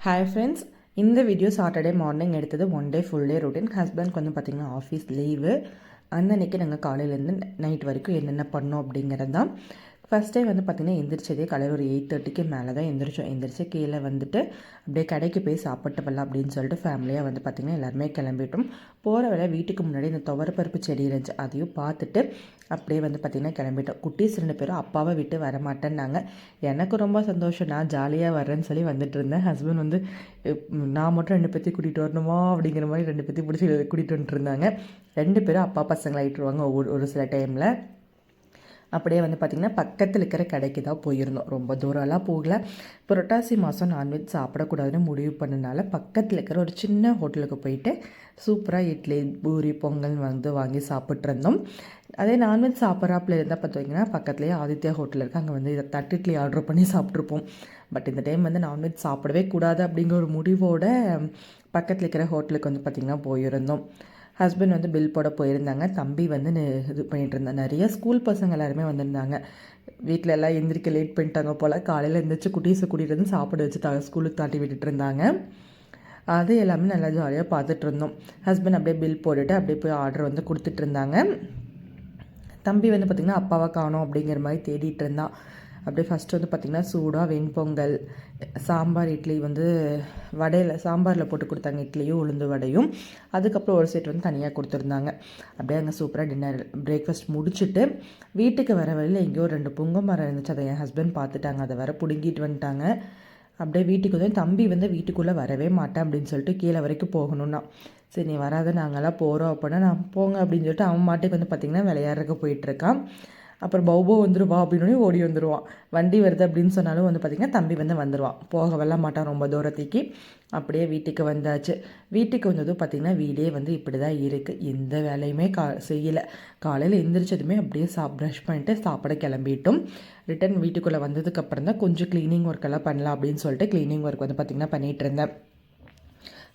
Hi friends இந்த video Saturday morning எடுத்தது one day full day routine ஹஸ்பண்ட்க்கு வந்து பார்த்திங்கன்னா ஆஃபீஸ் லீவு அந்த அன்றைக்கி நாங்கள் காலையிலேருந்து நைட் வரைக்கும் என்னென்ன பண்ணோம் அப்படிங்கிறது தான் ஃபஸ்ட் டே வந்து பார்த்திங்கன்னா எந்திரிச்சதே காலையில் ஒரு எயிட் தேர்ட்டிக்கு மேலே தான் எந்திரிச்சோம். எந்திரிச்சு கீழே வந்துட்டு அப்படியே கடைக்கு போய் சாப்பிட்டு வரலாம் அப்படின்னு சொல்லிட்டு ஃபேமிலியாக வந்து பார்த்திங்கன்னா எல்லாருமே கிளம்பிட்டோம். போகிற வேலை வீட்டுக்கு முன்னாடி இந்த துவரப்பருப்பு செடி இருந்துச்சு. அதையும் பார்த்துட்டு அப்படியே வந்து பார்த்திங்கன்னா கிளம்பிட்டோம். குட்டீஸ் ரெண்டு பேரும் அப்பாவை விட்டு வர மாட்டேன்னாங்க எனக்கு ரொம்ப சந்தோஷம். நான் ஜாலியாக வரேன்னு சொல்லி வந்துட்டு இருந்தேன். ஹஸ்பண்ட் வந்து நான் மட்டும் ரெண்டு பேர்த்தையும் கூட்டிகிட்டு வரணுமா? அப்படிங்கிற மாதிரி ரெண்டு பேர்த்தையும் பிடிச்சி கூட்டிகிட்டு வந்துட்டு இருந்தாங்க. ரெண்டு பேரும் அப்பா பசங்களை ஆகிட்டுருவாங்க ஒவ்வொரு ஒரு சில டைமில் அப்படியே வந்து பார்த்திங்கன்னா பக்கத்தில் இருக்கிற கடைக்கு தான் போயிருந்தோம். ரொம்ப தூரம்லாம் போகல. புரட்டாசி மாதம் நான்வெஜ் சாப்பிடக்கூடாதுன்னு முடிவு பண்ணனால பக்கத்தில் இருக்கிற ஒரு சின்ன ஹோட்டலுக்கு போயிட்டு சூப்பராக இட்லி பூரி பொங்கல் வந்து வாங்கி சாப்பிட்ருந்தோம் அதே நான்வெஜ் சாப்பிட்றாப்புல இருந்தால் பார்த்தீங்கன்னா பக்கத்துலேயே ஆதித்யா ஹோட்டல் இருக்குது அங்கே வந்து இதை தட்டு இட்லி ஆர்டர் பண்ணி சாப்பிட்ருப்போம் பட் இந்த டைம் வந்து நான்வெஜ் சாப்பிடவே கூடாது அப்படிங்கிற ஒரு முடிவோட பக்கத்தில் இருக்கிற ஹோட்டலுக்கு வந்து பார்த்திங்கன்னா போயிருந்தோம். ஹஸ்பண்ட் வந்து பில் போட போயிருந்தாங்க. தம்பி வந்து இது பண்ணிகிட்டு இருந்தாங்க நிறைய ஸ்கூல் பசங்க எல்லாருமே வந்திருந்தாங்க. வீட்டில் எல்லாம் எந்திரிக்க லேட் பண்ணிட்டாங்க போல். காலையில் எழுந்திரிச்சு குட்டீஸை கூட்டிகிட்டு வந்து சாப்பிட வச்சு ஸ்கூலுக்கு தாட்டி விட்டுட்டு இருந்தாங்க. அது எல்லாமே நல்லா ஜாலியாக பார்த்துட்டு இருந்தோம். ஹஸ்பண்ட் அப்படியே பில் போட்டுட்டு அப்படியே போய் ஆர்டர் வந்து கொடுத்துட்டு இருந்தாங்க. தம்பி வந்து பார்த்திங்கன்னா அப்பாவை காணும் அப்படிங்கிற மாதிரி தேடிட்டு இருந்தான். அப்படியே ஃபஸ்ட்டு வந்து பார்த்திங்கன்னா சூடாக வெண்பொங்கல் சாம்பார் இட்லி வந்து வடையில் சாம்பாரில் போட்டு கொடுத்தாங்க. இட்லியும் உளுந்து வடையும். அதுக்கப்புறம் ஒரு செட் வந்து தனியாக கொடுத்துருந்தாங்க. அப்படியே அங்கே சூப்பராக டின்னர் பிரேக்ஃபாஸ்ட் முடிச்சுட்டு வீட்டுக்கு வர வழியில் எங்கேயோ ரெண்டு புங்க மரம் இருந்துச்சு. அதை என் ஹஸ்பண்ட் பார்த்துட்டாங்க. அதை வர பிடுங்கிட்டு வந்துட்டாங்க. அப்படியே வீட்டுக்கு வந்து தம்பி வந்து வீட்டுக்குள்ளே வரவே மாட்டேன் அப்படின்னு சொல்லிட்டு கீழே வரைக்கும் போகணுன்னா சரி நீ வராத நாங்கள்லாம் போகிறோம் அப்படின்னா நான் போங்க அப்படின்னு சொல்லிட்டு அவன் மாட்டுக்கு வந்து பார்த்திங்கன்னா விளையாடுறதுக்கு போயிட்டுருக்கான் அப்புறம் பௌபோ வந்துடுவா அப்படின்னு ஓடி வந்துடுவான் வண்டி வருது அப்படின்னு சொன்னாலும் வந்து பார்த்திங்கன்னா தம்பி வந்து வந்துடுவான் போக வெல்ல மாட்டான் ரொம்ப தூரத்துக்கு. அப்படியே வீட்டுக்கு வந்தாச்சு. வீட்டுக்கு வந்ததும் பார்த்திங்கன்னா வீடே வந்து இப்படி தான் இருக்குது எந்த வேலையுமே கா செய்யலை. காலையில் எந்திரிச்சதுமே அப்படியே சா ப்ரஷ் பண்ணிட்டு சாப்பிட கிளம்பிட்டோம். ரிட்டன் வீட்டுக்குள்ளே வந்ததுக்கப்புறம் தான் கொஞ்சம் க்ளீனிங் ஒர்க் எல்லாம் பண்ணலாம் அப்படின்னு சொல்லிட்டு க்ளீனிங் ஒர்க் வந்து பார்த்திங்கன்னா பண்ணிகிட்டு இருந்தேன்.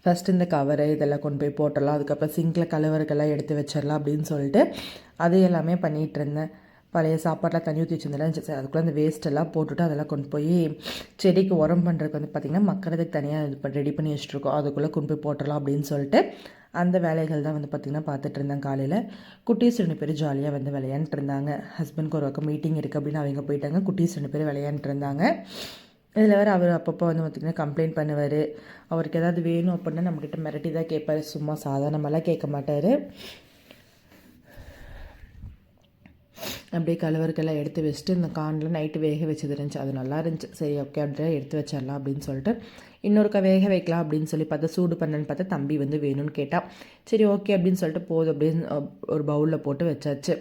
ஃபஸ்ட் இந்த கவரு இதெல்லாம் கொண்டு போய் போட்டுடலாம். அதுக்கப்புறம் சிங்கில் கலவருக்கெல்லாம் எடுத்து வச்சிடலாம் அப்படின்னு சொல்லிட்டு அது எல்லாமே பண்ணிகிட்டு இருந்தேன். பழைய சாப்பாடெலாம் தண்ணி ஊற்றி வச்சிருந்தாலும் சரி அதுக்குள்ளே அந்த வேஸ்ட்டெல்லாம் போட்டுட்டு அதெல்லாம் கொண்டு போய் செடிக்கு உரம் பண்ணுறதுக்கு வந்து பார்த்திங்கன்னா மக்கறதுக்கு தனியாக இது ரெடி பண்ணி வச்சுட்ருக்கோம் அதுக்குள்ளே கொண்டு போய் போட்டுடலாம் அப்படின்னு சொல்லிட்டு அந்த வேலைகள் தான் வந்து பார்த்திங்கன்னா பார்த்துட்டு இருந்தேன் காலையில். குட்டீஸ் ரெண்டு பேர் ஜாலியாக வந்து விளையாண்டுட்டு இருந்தாங்க. ஹஸ்பண்ட்க்கு ஒரு பக்கம் மீட்டிங் இருக்குது அப்படின்னு அவங்க போயிட்டாங்க. குட்டீஸ் ரெண்டு பேர் விளையாண்டுட்டு இருந்தாங்க. இதில் வேறு அவர் அப்பப்போ வந்து பார்த்திங்கன்னா கம்ப்ளைண்ட் பண்ணுவார். அவருக்கு ஏதாவது வேணும் அப்படின்னா நம்மக்கிட்ட மிரட்டி தான் கேட்பார். சும்மா சாதாரணமெல்லாம் கேட்க மாட்டார். அப்படியே கலவருக்கெல்லாம் எடுத்து வச்சுட்டு இந்த கானில் நைட்டு வேக வச்சது இருந்துச்சு. அது நல்லா இருந்துச்சு. சரி ஓகே அப்படியே எடுத்து வச்சிடலாம் அப்படின்னு சொல்லிட்டு இன்னொருக்கா வேக வைக்கலாம் அப்படின்னு சொல்லி பார்த்தா சூடு பண்ணேன்னு பார்த்தா தம்பி வந்து வேணும்னு கேட்டால் சரி ஓகே அப்படின்னு சொல்லிட்டு போதும் அப்படின்னு ஒரு பவுலில் போட்டு வச்சாச்சு.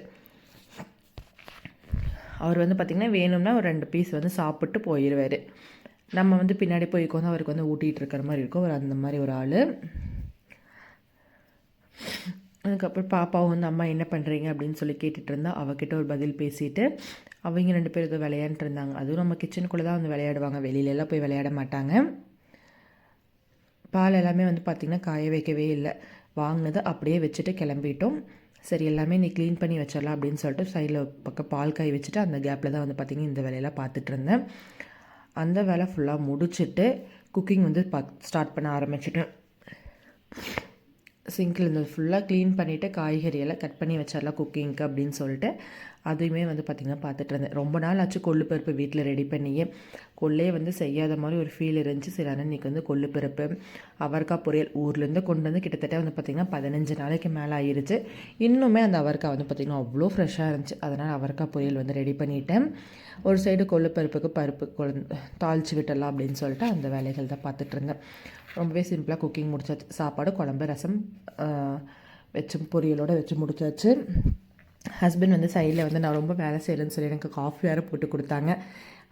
அவர் வந்து பார்த்திங்கன்னா வேணும்னா ஒரு ரெண்டு பீஸ் வந்து சாப்பிட்டு போயிடுவார் நம்ம வந்து பின்னாடி போய் உட்காந்து அவருக்கு வந்து ஊட்டிகிட்டு இருக்கிற மாதிரி இருக்கும். அவர் அந்த மாதிரி ஒரு ஆள். அதுக்கப்புறம் பாப்பாவும் வந்து அம்மா என்ன பண்ணுறீங்க அப்படின்னு சொல்லி கேட்டுட்டு இருந்தா அவகிட்ட ஒரு பதில் பேசிட்டு அவங்க ரெண்டு பேரும் ஏதோ விளையாண்டுட்டு இருந்தாங்க. அதுவும் நம்ம கிச்சனுக்குள்ளே தான் வந்து விளையாடுவாங்க. வெளியிலலாம் போய் விளையாட மாட்டாங்க. பால் எல்லாமே வந்து பார்த்திங்கன்னா காய வைக்கவே இல்லை. வாங்கினது அப்படியே வச்சுட்டு கிளம்பிட்டோம். சரி எல்லாமே நீ க்ளீன் பண்ணி வச்சிடலாம் அப்படின்னு சொல்லிட்டு சைடில் பக்கம் பால் காய் வச்சுட்டு அந்த கேப்பில் தான் வந்து பார்த்திங்கன்னா இந்த வேலையெல்லாம் பார்த்துட்டு இருந்தேன். அந்த வேலை ஃபுல்லாக முடிச்சுட்டு குக்கிங் வந்து பா ஸ்டார்ட் பண்ண ஆரம்பிச்சிட்டேன். சிங்கில் இருந்தது ஃபுல்லாக க்ளீன் பண்ணிவிட்டு காய்கறியெல்லாம் கட் பண்ணி வச்சிடலாம் குக்கிங்க்கு அப்படின்னு சொல்லிட்டு. அதையுமே வந்து பார்த்திங்கன்னா பார்த்துட்டு இருந்தேன். ரொம்ப நாள் ஆச்சு கொள்ளு பருப்பு வீட்டில் ரெடி பண்ணியே. கொள்ளையே வந்து செய்யாத மாதிரி ஒரு ஃபீல் இருந்துச்சு. சரி ஆனால் இன்றைக்கி வந்து கொள்ளு பருப்பு அவர்க்காய் பொரியல் ஊர்லேருந்து கொண்டு வந்து கிட்டத்தட்ட வந்து பார்த்திங்கன்னா பதினஞ்சு நாளைக்கு மேலே ஆயிடுச்சு இன்னுமே அந்த அவர்க்காய் வந்து பார்த்திங்கன்னா அவ்வளோ ஃப்ரெஷ்ஷாக இருந்துச்சு. அதனால் அவர்க்காய் பொரியல் வந்து ரெடி பண்ணிவிட்டேன் ஒரு சைடு கொள்ளு பருப்புக்கு பருப்பு குழந்தை தாளித்து விட்டலாம் அப்படின்னு சொல்லிட்டு அந்த வேலைகள் தான் பார்த்துட்டு இருந்தேன். ரொம்பவே சிம்பிளாக குக்கிங் முடிச்சாச்சு. சாப்பாடு குழம்பு ரசம் வச்சு பொரியலோடு வச்சு முடிச்சாச்சு. ஹஸ்பண்ட் வந்து சைடில் வந்து நான் ரொம்ப வேலை செய்யலைன்னு சொல்லி எனக்கு காஃபி வேறு போட்டு கொடுத்தாங்க.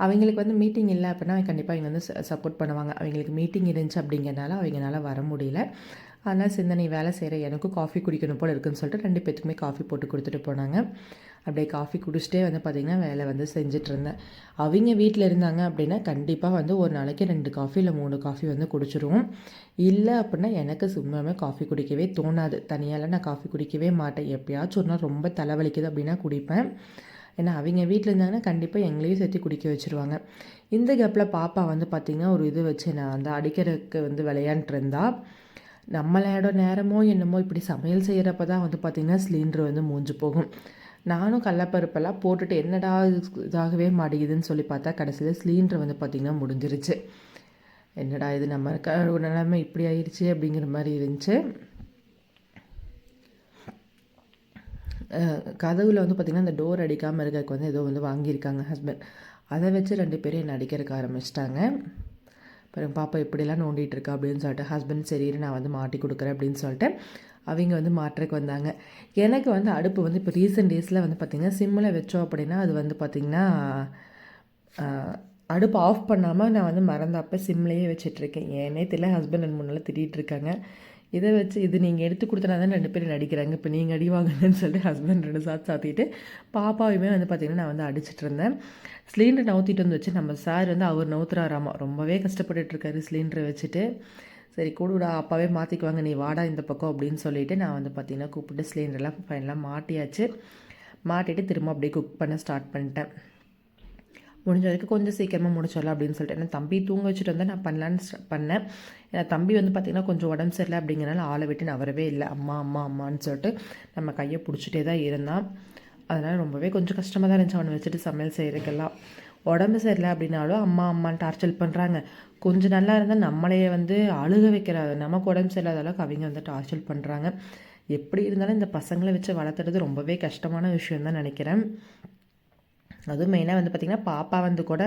அவங்களுக்கு வந்து மீட்டிங் இல்லை அப்படின்னா கண்டிப்பாக அவங்க வந்து சப்போர்ட் பண்ணுவாங்க. அவங்களுக்கு மீட்டிங் இருந்துச்சு அப்படிங்கிறனால அவங்களால வர முடியல. அதனால் சிந்தனை வேலை செய்கிற எனக்கும் காஃபி குடிக்கணும் போல் இருக்குன்னு சொல்லிட்டு ரெண்டு பேத்துக்குமே காஃபி போட்டு கொடுத்துட்டு போனாங்க. அப்படியே காஃபி குடிச்சிட்டே வந்து பார்த்திங்கன்னா வேலை வந்து செஞ்சுட்டு இருந்தேன் அவங்க வீட்டில் இருந்தாங்க அப்படின்னா கண்டிப்பாக வந்து ஒரு நாளைக்கு ரெண்டு காஃபி இல்லை மூணு காஃபி வந்து குடிச்சிருவோம். இல்லை அப்படின்னா எனக்கு சும்மாவே காஃபி குடிக்கவே தோணாது. தனியால் நான் காஃபி குடிக்கவே மாட்டேன். எப்பயாச்சும் ஒரு நாள் ரொம்ப தலைவலிக்குது அப்படின்னா குடிப்பேன். ஏன்னா அவங்க வீட்டில் இருந்தாங்கன்னா கண்டிப்பாக எங்களையும் சேர்த்து குடிக்க வச்சுருவாங்க. இந்த கேப்பில் பாப்பா வந்து பார்த்திங்கன்னா ஒரு இது வச்சு நான் அந்த அடிக்கிறதுக்கு வந்து விளையாண்டுட்டு இருந்தா நம்மளோட நேரமோ என்னமோ இப்படி சமையல் செய்கிறப்ப தான் வந்து பார்த்திங்கன்னா சிலிண்டர் வந்து மூஞ்சு போகும். நானும் கடலப்பருப்பெல்லாம் போட்டுட்டு என்னடா இது இதாகவே மாட்டேங்குதுன்னு சொல்லி பார்த்தா கடைசியில் சிலிண்டர் வந்து பார்த்திங்கன்னா முடிஞ்சிருச்சு. என்னடா இது நம்ம ஒரு நிலைமை இப்படி ஆயிடுச்சு அப்படிங்கிற மாதிரி இருந்துச்சு. கதவில் வந்து பார்த்திங்கன்னா அந்த டோர் அடிக்காமல் இருக்கிறதுக்கு வந்து ஏதோ வந்து வாங்கியிருக்காங்க ஹஸ்பண்ட் அதை வச்சு ரெண்டு பேரும் என்னை அடிக்கிறதுக்கு ஆரம்பிச்சிட்டாங்க. அப்புறம் பாப்பா இப்படிலாம் நோண்டிகிட்டு இருக்கா அப்படின்னு சொல்லிட்டு ஹஸ்பண்ட் சரி நான் வந்து மாட்டி கொடுக்குறேன் அப்படின்னு சொல்லிட்டு அவங்க வந்து மாட்டுறதுக்கு வந்தாங்க. எனக்கு வந்து அடுப்பு வந்து இப்போ ரீசெண்ட் டேஸில் வந்து பார்த்திங்கன்னா சிம்மில் வச்சோம் அப்படின்னா அது வந்து பார்த்திங்கன்னா அடுப்பு ஆஃப் பண்ணாமல் நான் வந்து மறந்தாப்போ சிம்லேயே வச்சிட்ருக்கேன் ஏன்னே தெரியல ஹஸ்பண்ட் அண்ட் முன்னால் திட்டிகிட்ருக்காங்க இதை வச்சு இது நீங்கள் எடுத்து கொடுத்தனா தான் ரெண்டு பேரும் நடிக்கிறாங்க. இப்போ நீங்கள் அடி சொல்லிட்டு ஹஸ்பண்ட் ரெண்டு சாத்து சாத்திட்டு பாப்பாவையுமே வந்து பார்த்திங்கன்னா நான் வந்து அடிச்சிட்டு இருந்தேன். சிலிண்டர் நவுத்திட்டு வந்து வச்சு நம்ம சார் வந்து அவர் நவுத்துறாராமா. ரொம்பவே கஷ்டப்பட்டுட்ருக்காரு சிலிண்டரை வச்சுட்டு. சரி கூடுடா அப்பாவே மாற்றிக்குவாங்க நீ வாடா இந்த பக்கம் அப்படின்னு சொல்லிவிட்டு நான் வந்து பார்த்திங்கன்னா கூப்பிட்டு சிலிண்டர்லாம் ஃபைனலாக மாட்டியாச்சு. மாட்டிட்டு திரும்ப அப்படியே குக் பண்ண ஸ்டார்ட் பண்ணிட்டேன். முடிஞ்ச வரைக்கும் கொஞ்சம் சீக்கிரமாக முடிச்சிடலாம் அப்படின்னு சொல்லிட்டு. ஏன்னா தம்பி தூங்க வச்சுட்டு வந்தால் நான் பண்ணலான்னு பண்ணேன். ஏன்னா தம்பி வந்து பார்த்திங்கன்னா கொஞ்சம் உடம்பு சரியில்லை அப்படிங்கிறனால ஆளை விட்டு நான் வரவே இல்லை. அம்மா அம்மா அம்மான்னு சொல்லிட்டு நம்ம கையை பிடிச்சிட்டே தான் இருந்தான். அதனால் ரொம்பவே கொஞ்சம் கஷ்டமாக தான் இருந்துச்சு. அவனை வச்சுட்டு சமையல் செய்கிறதுக்கெல்லாம் உடம்பு சரியில்லை அப்படின்னாலும் அம்மா அம்மான்னு டார்ச்சர் பண்ணுறாங்க கொஞ்சம் நல்லா இருந்தால் நம்மளையே வந்து அழுக வைக்கிற நமக்கு உடம்பு சரியில்லாத அளவுக்கு அவங்க வந்து டார்ச்சர் பண்ணுறாங்க எப்படி இருந்தாலும் இந்த பசங்களை வச்சு வளர்த்துறது ரொம்பவே கஷ்டமான விஷயம் தான் நினைக்கிறேன். அதுவும் மெயினாக வந்து பார்த்திங்கன்னா பாப்பா வந்து கூட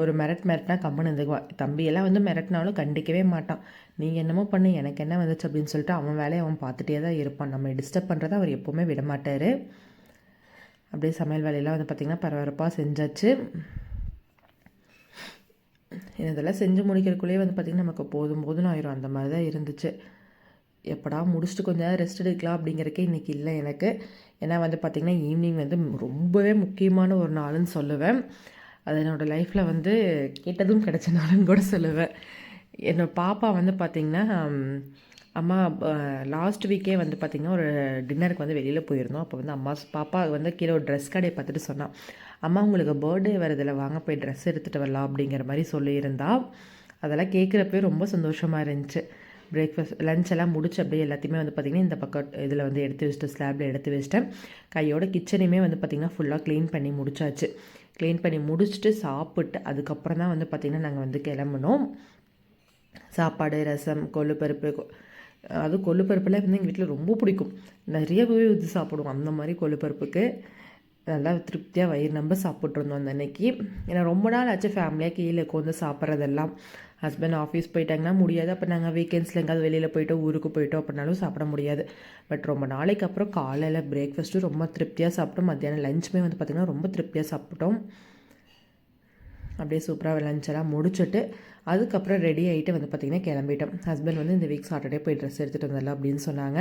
ஒரு மிரட் மிரட்னா கம்மன் இருந்துக்குவா. தம்பியெல்லாம் வந்து மிரட்டினாலும் கண்டிக்கவே மாட்டான். நீங்கள் என்னமோ பண்ணு எனக்கு என்ன வந்துச்சு அப்படின்னு சொல்லிட்டு அவன் வேலையை அவன் பார்த்துட்டே தான் இருப்பான். நம்ம டிஸ்டர்ப் பண்ணுறதை அவர் எப்போவுமே விட மாட்டார் அப்படியே சமையல் வேலையெல்லாம் வந்து பார்த்திங்கன்னா பரபரப்பாக செஞ்சாச்சு. இதெல்லாம் செஞ்சு முடிக்கிறக்குள்ளேயே வந்து பார்த்திங்கன்னா நமக்கு போதும் போதும் ஆயிரும். அந்த மாதிரி தான் இருந்துச்சு. எப்படா முடிச்சுட்டு கொஞ்சம் நேரம் ரெஸ்ட் எடுக்கலாம் அப்படிங்கிறக்கே இன்றைக்கி இல்லை எனக்கு. ஏன்னா வந்து பார்த்திங்கன்னா ஈவினிங் வந்து ரொம்பவே முக்கியமான ஒரு நாளுன்னு சொல்லுவேன். அது என்னோடய லைஃப்பில் வந்து கேட்டதும் கிடச்ச நாளுன்னு கூட சொல்லுவேன். என்னோடய பாப்பா வந்து பார்த்திங்கன்னா அம்மா லாஸ்ட் வீக்கே வந்து பார்த்திங்கன்னா ஒரு டின்னருக்கு வந்து வெளியில் போயிருந்தோம். அப்போ வந்து அம்மா பாப்பா வந்து கீழே ஒரு ட்ரெஸ் கடையை பார்த்துட்டு சொன்னான். அம்மா உங்களுக்கு பர்த்டே வரதில் வாங்க போய் ட்ரெஸ் எடுத்துகிட்டு வரலாம் அப்படிங்கிற மாதிரி சொல்லியிருந்தா. அதெல்லாம் கேட்குறப்பே ரொம்ப சந்தோஷமாக இருந்துச்சு. பிரேக்ஃபாஸ்ட் லஞ்ச் எல்லாம் முடிச்சு அப்படியே எல்லாத்தையுமே வந்து பார்த்திங்கன்னா இந்த பக்கம் இதில் வந்து எடுத்து வச்சுட்டு ஸ்லாப்பில் எடுத்து வச்சிட்டேன் கையோட கிச்சனையுமே வந்து பார்த்திங்கன்னா ஃபுல்லாக க்ளீன் பண்ணி முடிச்சாச்சு. க்ளீன் பண்ணி முடிச்சுட்டு சாப்பிட்டு அதுக்கப்புறம் தான் வந்து பார்த்திங்கன்னா நாங்கள் வந்து கிளம்புனோம். சாப்பாடு ரசம் கொள்ளுப்பருப்பு அது கொள்ளுப்பருப்புலாம் வந்து எங்கள் வீட்டில் ரொம்ப பிடிக்கும். நிறையவே ஊற்றி சாப்பிடுவோம் அந்த மாதிரி கொள்ளுப்பருப்புக்கு. நல்லா திருப்தியாக வயிறு நம்ப சாப்பிட்ருந்தோம் அந்த அன்னைக்கு. ஏன்னா ரொம்ப நாள் ஆச்சு ஃபேமிலியாக கீழே உட்காந்து சாப்பிட்றதெல்லாம். ஹஸ்பண்ட் ஆஃபீஸ் போயிட்டாங்கன்னா முடியாது. அப்போ நாங்கள் வீக்கெண்ட்ஸில் எங்கேயாவது வெளியில் போயிட்டோ ஊருக்கு போயிட்டோம் அப்படின்னாலும் சாப்பிட முடியாது. பட் ரொம்ப நாளைக்கு அப்புறம் காலையில் பிரேக்ஃபாஸ்ட்டும் ரொம்ப திருப்தியாக சாப்பிட்டோம். மத்தியானம் லஞ்சுமே வந்து பார்த்திங்கன்னா ரொம்ப திருப்தியாக சாப்பிட்டோம். அப்படியே சூப்பராக லஞ்செல்லாம் முடிச்சுட்டு அதுக்கப்புறம் ரெடி ஆகிட்டு வந்து பார்த்திங்கன்னா கிளம்பிட்டோம். ஹஸ்பண்ட் வந்து இந்த வீக் சாட்டர்டே போய் ட்ரெஸ் எடுத்துகிட்டு வந்துடலாம் அப்படின்னு சொன்னாங்க.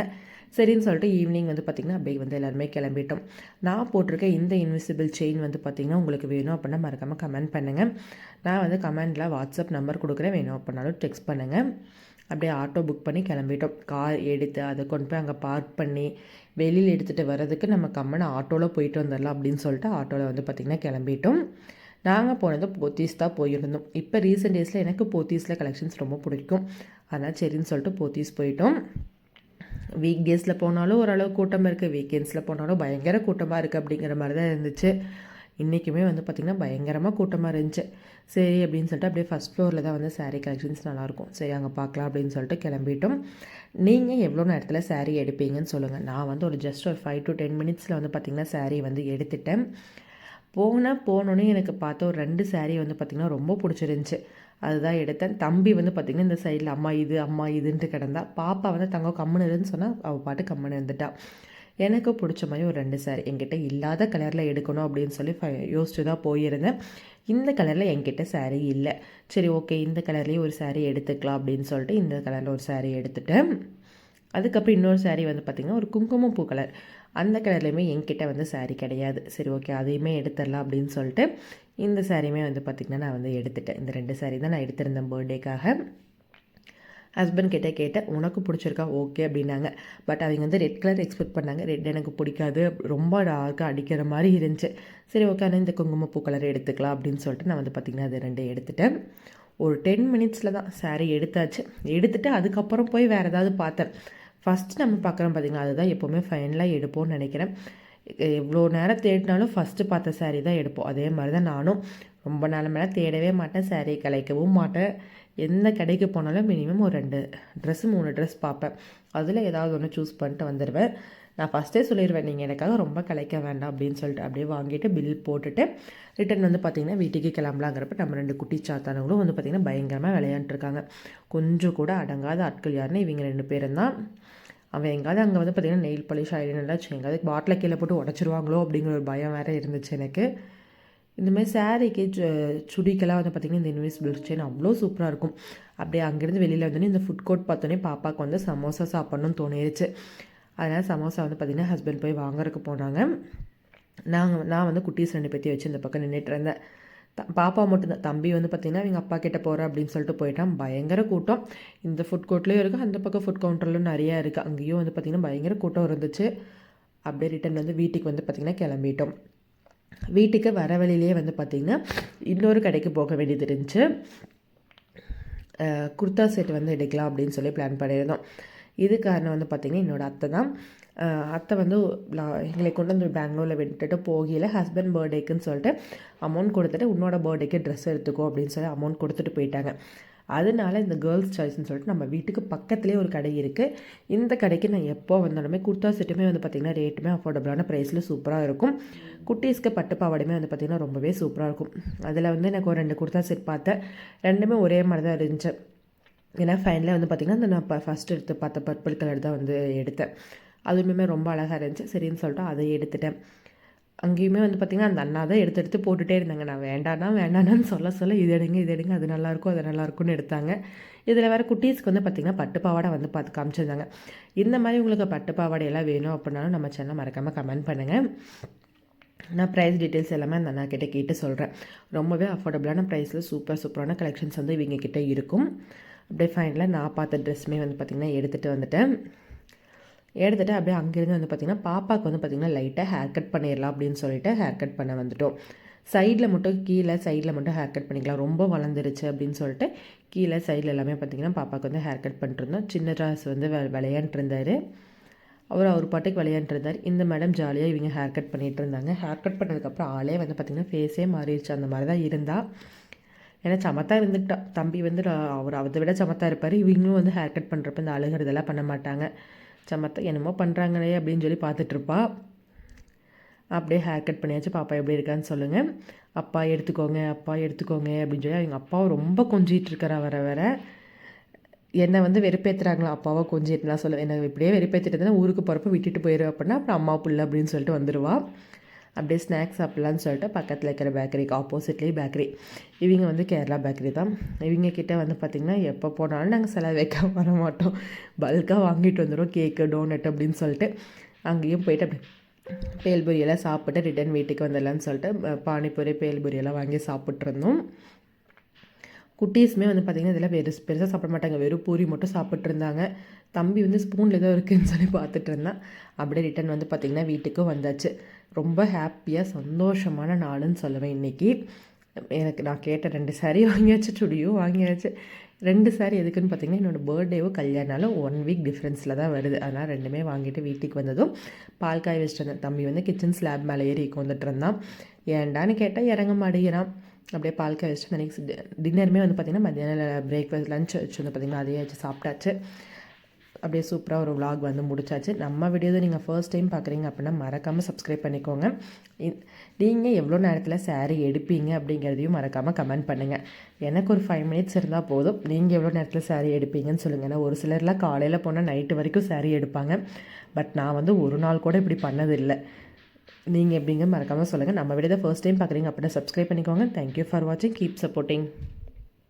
சரின்னு சொல்லிட்டு ஈவினிங் வந்து பார்த்திங்கன்னா அப்படியே வந்து எல்லாருமே கிளம்பிட்டோம். நான் போட்டிருக்க இந்த இன்விசிபிள் செயின் வந்து பார்த்திங்கன்னா உங்களுக்கு வேணும் அப்படின்னா மறக்காமல் கமெண்ட் பண்ணுங்கள் நான் வந்து கமெண்டில் வாட்ஸ்அப் நம்பர் கொடுக்குறேன். வேணும் அப்படின்னாலும் டெக்ஸ்ட் பண்ணுங்கள் அப்படியே ஆட்டோ புக் பண்ணி கிளம்பிட்டோம். கார் எடுத்து அதை கொண்டு போய் அங்கே பார்க் பண்ணி வெளியில் எடுத்துகிட்டு வர்றதுக்கு நம்ம கம்மனை ஆட்டோவில் போயிட்டு வந்துடலாம் அப்படின்னு சொல்லிட்டு ஆட்டோவில் வந்து பார்த்திங்கன்னா கிளம்பிட்டோம். நாங்கள் போனது போத்தீஸ் தான் போயிருந்தோம். இப்போ ரீசெண்ட் டேஸில் எனக்கு போத்தீஸில் கலெக்ஷன்ஸ் ரொம்ப பிடிக்கும். அதனால் சரின்னு சொல்லிட்டு போத்தீஸ் போயிட்டோம். வீக் டேஸில் போனாலும் ஓரளவு கூட்டமாக இருக்குது வீக்கெண்ட்ஸில் போனாலும் பயங்கர கூட்டமாக இருக்குது அப்படிங்கிற மாதிரி தான் இருந்துச்சு. இன்றைக்குமே வந்து பார்த்திங்கன்னா பயங்கரமாக கூட்டமாக இருந்துச்சு. சரி அப்படின்னு சொல்லிட்டு அப்படியே ஃபஸ்ட் ஃப்ளோரில் தான் வந்து சாரீ கலெக்ஷன்ஸ் நல்லாயிருக்கும். சரி அங்கே பார்க்கலாம் அப்படின்னு சொல்லிட்டு கிளம்பிட்டோம். நீங்கள் எவ்வளோ நேரத்தில் சாரீ எடுப்பீங்கன்னு சொல்லுங்கள் நான் வந்து ஒரு ஜஸ்ட் ஒரு ஃபைவ் டு டென் மினிட்ஸில் வந்து பார்த்திங்கன்னா சாரீ வந்து எடுத்துட்டேன். போனால் போனோன்னே எனக்கு பார்த்த ஒரு ரெண்டு சாரீ வந்து பார்த்திங்கன்னா ரொம்ப பிடிச்சிருந்துச்சி. அதுதான் எடுத்தேன். தம்பி வந்து பார்த்திங்கன்னா இந்த சைடில் அம்மா இது அம்மா இதுன்ட்டு கிடந்தா. பாப்பா வந்து தங்க கம்முன்னு இருன்னு சொன்னால் அவள் பாட்டு கம்முன்னு இருந்துட்டா. எனக்கு பிடிச்ச மாதிரி ஒரு ரெண்டு சாரி என்கிட்ட இல்லாத கலரில் எடுக்கணும் அப்படின்னு சொல்லி யோசிச்சு தான் போயிருந்தேன். இந்த கலரில் என்கிட்ட சாரீ இல்லை. சரி ஓகே இந்த கலர்லேயே ஒரு சாரீ எடுத்துக்கலாம் அப்படின்னு சொல்லிட்டு இந்த கலரில் ஒரு சாரீ எடுத்துட்டேன். அதுக்கப்புறம் இன்னொரு சாரீ வந்து பார்த்திங்கன்னா ஒரு குங்குமம் பூ கலர் அந்த கலர்லேயுமே என்கிட்ட வந்து சாரீ கிடையாது. சரி ஓகே அதையுமே எடுத்துடலாம் அப்படின்னு சொல்லிட்டு இந்த சாரியுமே வந்து பார்த்திங்கன்னா நான் வந்து எடுத்துட்டேன். இந்த ரெண்டு சாரீ தான் நான் எடுத்திருந்தேன் பர்த்டேக்காக ஹஸ்பண்ட் கிட்டே கேட்டேன் உனக்கு பிடிச்சிருக்கா? ஓகே அப்படின்னாங்க. பட் அவங்க வந்து ரெட் கலர் எக்ஸ்பெக்ட் பண்ணாங்க. ரெட் எனக்கு பிடிக்காது. ரொம்ப டார்க்காக அடிக்கிற மாதிரி இருந்துச்சு. சரி ஓகே ஆனால் இந்த குங்குமப்பூ கலர் எடுத்துக்கலாம் அப்படின்னு சொல்லிட்டு நான் வந்து பார்த்திங்கன்னா அது ரெண்டு எடுத்துட்டேன். ஒரு டென் மினிட்ஸில் தான் சாரீ எடுத்தாச்சு. எடுத்துகிட்டு அதுக்கப்புறம் போய் வேறு ஏதாவது பார்த்தேன். ஃபஸ்ட்டு நம்ம பார்க்குறோம் பார்த்திங்கன்னா அதுதான் எப்போவுமே ஃபைனலாக எடுப்போம்னு நினைக்கிறேன். எவ்வளோ நேரம் தேடினாலும் ஃபஸ்ட்டு பார்த்த சாரீ தான் எடுப்போம். அதே மாதிரி தான் நானும் ரொம்ப நாள் மேலே தேடவே மாட்டேன். சாரீ கலைக்கவும் மாட்டேன். எந்த கடைக்கு போனாலும் மினிமம் ஒரு ரெண்டு ட்ரெஸ்ஸு மூணு ட்ரெஸ் பார்ப்பேன். அதில் ஏதாவது ஒன்று சூஸ் பண்ணிட்டு வந்துடுவேன் நான் ஃபஸ்ட்டே சொல்லிடுவேன் நீங்கள் எனக்காக ரொம்ப கலைக்க வேண்டாம் அப்படின்னு சொல்லிட்டு அப்படியே வாங்கிட்டு பில் போட்டுட்டு ரிட்டன் வந்து பார்த்திங்கன்னா வீட்டுக்கு கிளம்பலாங்கிறப்ப நம்ம ரெண்டு குட்டி சாத்தானங்களும் வந்து பார்த்திங்கன்னா பயங்கரமாக விளையாண்டுருக்காங்க கொஞ்சம் கூட அடங்காத ஆட்கள் யாருன்னு இவங்க ரெண்டு பேரும் தான். அவன் எங்காவது அங்கே வந்து பார்த்திங்கன்னா நெயில் பாலிஷ் ஐடினெல்லாம் வச்சு எங்காவது பாட்டில் கீழே போட்டு உடச்சிருவாங்களோ அப்படிங்கிற ஒரு பயம் வேறு இருந்துச்சு எனக்கு. இந்தமாதிரி சாரீக்கு சு சுடிக்கெல்லாம் வந்து பார்த்திங்கன்னா இந்த இன்விசிபிள் செயின் அவ்வளோ சூப்பராக இருக்கும். அப்படியே அங்கேருந்து வெளியில் வந்தோடனே இந்த ஃபுட் கோர்ட் பார்த்தோன்னே பாப்பாவுக்கு வந்து சமோசா சாப்பிட்ணுன்னு தோணிருச்சு. அதனால் சமோசா வந்து பார்த்திங்கன்னா ஹஸ்பண்ட் போய் வாங்குறதுக்கு போனாங்க. நாங்கள் நான் வந்து குட்டீஸ் ரெண்டு பேர்த்தையும் வச்சு இந்த பக்கம் நின்றுட்டு இருந்தேன். த பாப்பா மட்டும்தான் தம்பி வந்து பார்த்திங்கன்னா அவங்க அப்பா கிட்ட போகிறேன் அப்படின்னு சொல்லிட்டு போயிட்டான். பயங்கர கூட்டம். இந்த ஃபுட் கோர்ட்லேயும் இருக்குது அந்த பக்கம் ஃபுட் கவுண்டர்லையும் நிறையா இருக்குது அங்கேயும் வந்து பார்த்திங்கன்னா பயங்கர கூட்டம் இருந்துச்சு. அப்படியே ரிட்டன் வந்து வீட்டுக்கு வந்து பார்த்திங்கன்னா கிளம்பிட்டோம். வீட்டுக்கு வர வழியிலே வந்து பார்த்திங்கன்னா இன்னொரு கடைக்கு போக வேண்டியது இருந்துச்சு. குர்தா செட் வந்து எடுக்கலாம் அப்படின்னு சொல்லி பிளான் பண்ணியிருந்தோம். இது காரணம் வந்து பார்த்திங்கன்னா என்னோடய அத்தை தான். அத்தை வந்து எங்களை கொண்டு வந்து பெங்களூரில் விட்டுட்டு போகையில் ஹஸ்பண்ட் பர்த்டேக்குன்னு சொல்லிட்டு அமௌண்ட் கொடுத்துட்டு உன்னோட பர்த்டேக்கு ட்ரெஸ் எடுத்துக்கோ அப்படின்னு சொல்லி அமௌண்ட் கொடுத்துட்டு போயிட்டாங்க. அதனால இந்த கேர்ள்ஸ் சாய்ஸ்னு சொல்லிட்டு நம்ம வீட்டுக்கு பக்கத்துலேயே ஒரு கடை இருக்குது இந்த கடைக்கு நான் எப்போ வந்தாலுமே குர்த்தா செட்டுமே வந்து பார்த்திங்கன்னா ரேட்டுமே அஃபோர்டபுளான ப்ரைஸில் சூப்பராக இருக்கும். குட்டீஸ்க்கு பட்டு பாவாடையுமே வந்து பார்த்திங்கன்னா ரொம்பவே சூப்பராக இருக்கும். அதில் வந்து எனக்கு ஒரு ரெண்டு குர்த்தா செட் பார்த்தேன். ரெண்டுமே ஒரே மாதிரி தான் இருந்துச்சு. ஏன்னா ஃபைனலாக வந்து பார்த்திங்கன்னா அந்த நான் ஃபஸ்ட் எடுத்து பார்த்த பர்பிள் கலர் தான் வந்து எடுத்தேன். அதுவுமே ரொம்ப அழகாக இருந்துச்சு. சரின்னு சொல்லிட்டு அதை எடுத்துட்டேன். அங்கேயுமே வந்து பார்த்திங்கன்னா அந்த அண்ணா தான் எடுத்து எடுத்து போட்டுகிட்டே இருந்தாங்க. நான் வேண்டானா வேண்டானான்னு சொல்ல சொல்ல இது எடுங்க இது எடுங்க அது நல்லாயிருக்கும் அது நல்லாயிருக்கும்னு எடுத்தாங்க. இதில் வேறு குட்டீஸ்க்கு வந்து பார்த்திங்கன்னா பட்டு பாவாடை வந்து பார்த்து காமிச்சிருந்தாங்க. இந்த மாதிரி உங்களுக்கு பட்டு பாவாடையெல்லாம் வேணும் அப்படின்னாலும் நம்ம சேனல் மறக்காமல் கமெண்ட் பண்ணுங்கள் நான் ப்ரைஸ் டீட்டெயில்ஸ் எல்லாமே அந்த அண்ணாக்கிட்ட கேட்டு சொல்கிறேன் ரொம்பவே அஃபோர்டபுளான ப்ரைஸில் சூப்பர் சூப்பரான கலெக்ஷன்ஸ் வந்து இவங்கக்கிட்ட இருக்கும். அப்படியே ஃபைனலாக நான் பார்த்த ட்ரெஸ்ஸுமே வந்து பார்த்திங்கன்னா எடுத்துகிட்டு வந்துட்டேன். எடுத்துகிட்டு அப்படியே அங்கேருந்து வந்து பார்த்திங்கன்னா பாப்பாவுக்கு வந்து பார்த்திங்கன்னா லைட்டாக ஹேர் கட் பண்ணிடலாம் அப்படின்னு சொல்லிட்டு ஹேர் கட் பண்ண வந்துட்டோம். சைடில் மட்டும் கீழே சைடில் மட்டும் ஹேர் கட் பண்ணிக்கலாம். ரொம்ப வளர்ந்துருச்சு அப்படின்னு சொல்லிட்டு கீழே சைடில் எல்லாமே பார்த்திங்கன்னா பாப்பாவுக்கு வந்து ஹேர் கட் பண்ணிட்டுருந்தோம் சின்ன ராஸ் வந்து வெ அவர் அவர் பாட்டுக்கு விளையாண்டுருந்தார். இந்த மேடம் ஜாலியாக இவங்க ஹேர் கட் பண்ணிகிட்டு இருந்தாங்க ஹேர் கட் பண்ணதுக்கப்புறம் ஆளே வந்து பார்த்திங்கன்னா ஃபேஸே மாறிடுச்சு. அந்த மாதிரி தான் இருந்தால் ஏன்னா சமத்தா இருந்துட்டா. தம்பி வந்து அவர் அதை விட சமத்தா இருப்பார். இவங்களும் வந்து ஹேர் கட் பண்ணுறப்ப இந்த அழுகிறதெல்லாம் பண்ண மாட்டாங்க. சமத்தா என்னமோ பண்ணுறாங்களே அப்படின்னு சொல்லி பார்த்துட்ருப்பா அப்படியே ஹேர் கட் பண்ணியாச்சு. பாப்பா எப்படி இருக்கான்னு சொல்லுங்கள் அப்பா எடுத்துக்கோங்க அப்பா எடுத்துக்கோங்க அப்படின்னு சொல்லி அவங்க அப்பாவை ரொம்ப கொஞ்சிகிட்டு இருக்கிறா வர வர என்னை வந்து வெறுப்பேற்றுறாங்களா அப்பாவை கொஞ்சம் நான் சொல்ல என்னை இப்படியே வெறுப்பேற்றிட்டு ஊருக்கு போகிறப்ப விட்டுட்டு போயிரு அப்படின்னா அப்புறம் அம்மா புள்ள அப்படின்னு சொல்லிட்டு வந்துடுவா அப்படியே ஸ்நாக்ஸ் சாப்பிட்லான்னு சொல்லிட்டு பக்கத்தில் இருக்கிற பேக்கரிக்கு ஆப்போசிட்லேயே பேக்கரி இவங்க வந்து கேரளா பேக்கரி தான். இவங்க கிட்டே வந்து பார்த்திங்கன்னா எப்போ போனாலும் நாங்கள் செலவு வைக்க வர மாட்டோம். பல்காக வாங்கிட்டு வந்துடுவோம் கேக்கு டோனட் அப்படின்னு சொல்லிட்டு. அங்கேயும் போயிட்டு அப்படி பேல்புரியெல்லாம் சாப்பிட்டு ரிட்டன் வீட்டுக்கு வந்துடலான்னு சொல்லிட்டு பானிபூரி பேல்புரியெல்லாம் வாங்கி சாப்பிட்ருந்தோம் குட்டீஸுமே வந்து பார்த்திங்கன்னா இதெல்லாம் பெருசு பெருசாக சாப்பிட மாட்டாங்க. வெறும் பூரி மட்டும் சாப்பிட்ருந்தாங்க தம்பி வந்து ஸ்பூனில் ஏதோ இருக்குதுன்னு சொல்லி பார்த்துட்டு இருந்தான். அப்படியே ரிட்டன் வந்து பார்த்திங்கன்னா வீட்டுக்கும் வந்தாச்சு. ரொம்ப ஹாப்பியாக சந்தோஷமான நாளுன்னு சொல்லுவேன் இன்றைக்கி எனக்கு நான் கேட்ட ரெண்டு saree வாங்கியாச்சு சுடியும் வாங்கியாச்சு. ரெண்டு saree எதுக்குன்னு பார்த்தீங்கன்னா என்னோடய பர்த்டேவும் கல்யாணாலும் ஒன் வீக் டிஃப்ரென்ஸில் தான் வருது. அதனால் ரெண்டுமே வாங்கிட்டு வீட்டுக்கு வந்ததும் பால் காய வச்சுட்டு இருந்தேன். தம்பி வந்து கிச்சன் ஸ்லாப் மேலே ஏறி உட்காந்துட்டு இருந்தான். ஏன்டான்னு கேட்டால் இறங்க மாட்டேங்கிறான். அப்படியே பால் காய அந்த நெக்ஸ்ட் டின்னருமே வந்து பார்த்திங்கன்னா மத்தியானம் பிரேக்ஃபாஸ்ட் லஞ்ச் வச்சு வந்து பார்த்திங்கன்னா அதையே வச்சு சாப்பிட்டாச்சு. அப்படியே சூப்பராக ஒரு vlog வந்து முடிச்சாச்சு. நம்ம வீடியோவை நீங்கள் ஃபர்ஸ்ட் டைம் பார்க்குறீங்க அப்படின்னா மறக்காமல் சப்ஸ்கிரைப் பண்ணிக்கோங்க. நீங்கள் எவ்வளோ நேரத்தில் saree எடுப்பீங்க அப்படிங்கிறதையும் மறக்காமல் கமெண்ட் பண்ணுங்கள் எனக்கு ஒரு ஃபைவ் மினிட்ஸ் இருந்தால் போதும். நீங்கள் எவ்வளோ நேரத்தில் saree எடுப்பீங்கன்னு சொல்லுங்கள் ஏன்னா ஒரு சிலர்லாம் காலையில் போனால் நைட்டு வரைக்கும் saree எடுப்பாங்க. பட் நான் வந்து ஒரு நாள் கூட இப்படி பண்ணதில்லை. நீங்கள் எப்படிங்க மறக்காமல் சொல்லுங்கள் நம்ம வீடியோ ஃபர்ஸ்ட் டைம் பார்க்குறீங்க அப்படின்னா சப்ஸ்கிரைப் பண்ணிக்கோங்க. தேங்க்யூ ஃபார் வாட்சிங் கீப் சப்போர்ட்டிங்